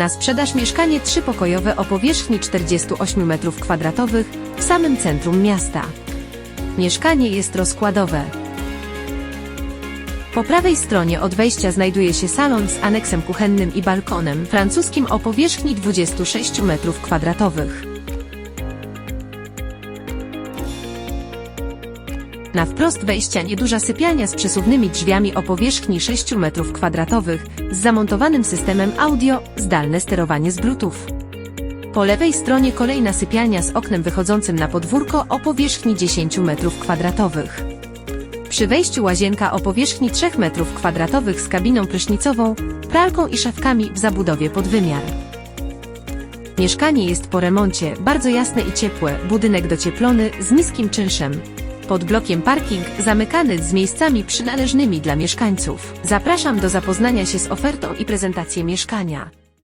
Na sprzedaż mieszkanie trzypokojowe o powierzchni 48 m2 w samym centrum miasta. Mieszkanie jest rozkładowe. Po prawej stronie od wejścia znajduje się salon z aneksem kuchennym i balkonem francuskim o powierzchni 26 m2. Na wprost wejścia nieduża sypialnia z przesuwnymi drzwiami o powierzchni 6 m2 z zamontowanym systemem audio, zdalne sterowanie z Bluetooth. Po lewej stronie kolejna sypialnia z oknem wychodzącym na podwórko o powierzchni 10 m2. Przy wejściu łazienka o powierzchni 3 m2 z kabiną prysznicową, pralką i szafkami w zabudowie pod wymiar. Mieszkanie jest po remoncie, bardzo jasne i ciepłe, budynek docieplony z niskim czynszem. Pod blokiem parking zamykany z miejscami przynależnymi dla mieszkańców. Zapraszam do zapoznania się z ofertą i prezentację mieszkania.